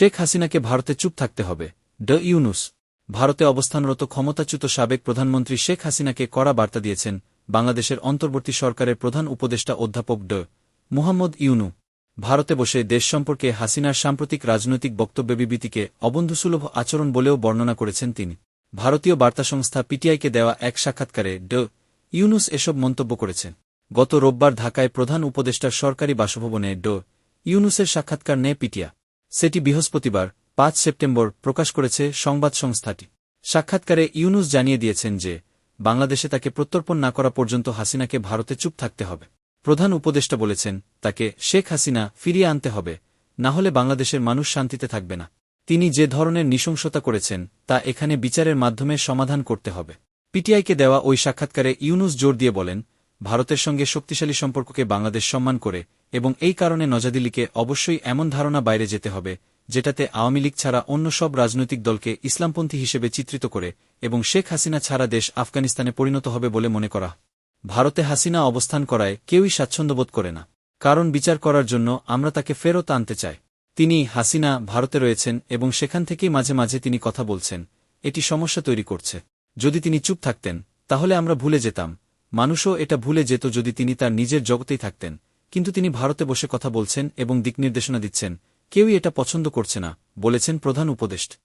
শেখ হাসিনাকে ভারতে চুপ থাকতে হবে। ড ইউনুস, ভারতে অবস্থানরত ক্ষমতাচ্যুত সাবেক প্রধানমন্ত্রী শেখ হাসিনাকে কড়া বার্তা দিয়েছেন বাংলাদেশের অন্তর্বর্তী সরকারের প্রধান উপদেষ্টা অধ্যাপক ড মুহাম্মদ ইউনু। ভারতে বসে দেশ সম্পর্কে হাসিনার সাম্প্রতিক রাজনৈতিক বক্তব্য বিবৃতিকে অবন্ধুসুলভ আচরণ বলেও বর্ণনা করেছেন তিনি। ভারতীয় বার্তা সংস্থা পিটিআইকে দেওয়া এক সাক্ষাৎকারে ড ইউনুস এসব মন্তব্য করেছেন। গত রোববার ঢাকায় প্রধান উপদেষ্টার সরকারি বাসভবনে ড ইউনুসের সাক্ষাৎকার নেয় পিটিয়া সেটি বৃহস্পতিবার, পাঁচ সেপ্টেম্বর, প্রকাশ করেছে সংবাদ সংস্থাটি। সাক্ষাৎকারে ইউনুস জানিয়ে দিয়েছেন যে, বাংলাদেশে তাকে প্রত্যর্পণ না করা পর্যন্ত হাসিনাকে ভারতে চুপ থাকতে হবে। প্রধান উপদেষ্টা বলেছেন, তাকে শেখ হাসিনা ফিরিয়ে আনতে হবে, না হলে বাংলাদেশের মানুষ শান্তিতে থাকবে না। তিনি যে ধরনের নৃশংসতা করেছেন, তা এখানে বিচারের মাধ্যমে সমাধান করতে হবে। পিটিআইকে দেওয়া ওই সাক্ষাৎকারে ইউনুস জোর দিয়ে বলেন ভারতের সঙ্গে শক্তিশালী সম্পর্ককে বাংলাদেশ সম্মান করে এবং এই কারণে নজাদিল্লিকে অবশ্যই এমন ধারণা বাইরে যেতে হবে, যেটাতে আওয়ামী লীগ ছাড়া অন্য সব রাজনৈতিক দলকে ইসলামপন্থী হিসেবে চিত্রিত করে এবং শেখ হাসিনা ছাড়া দেশ আফগানিস্তানে পরিণত হবে বলে মনে করা। ভারতে হাসিনা অবস্থান করায় কেউই স্বাচ্ছন্দ্যবোধ করে না, কারণ বিচার করার জন্য আমরা তাকে ফেরত আনতে চাই। তিনি হাসিনা, ভারতে রয়েছেন এবং সেখান থেকেই মাঝে মাঝে তিনি কথা বলছেন। এটি সমস্যা তৈরি করছে। যদি তিনি চুপ থাকতেন, তাহলে আমরা ভুলে যেতাম। মানুষও এটা ভুলে যেত যদি তিনি তার নিজের জগতেই থাকতেন। কিন্তু তিনি ভারতে বসে কথা বলছেন এবং দিকনির্দেশনা দিচ্ছেন। কেউই এটা পছন্দ করছে না, বলেছেন প্রধান উপদেষ্টা।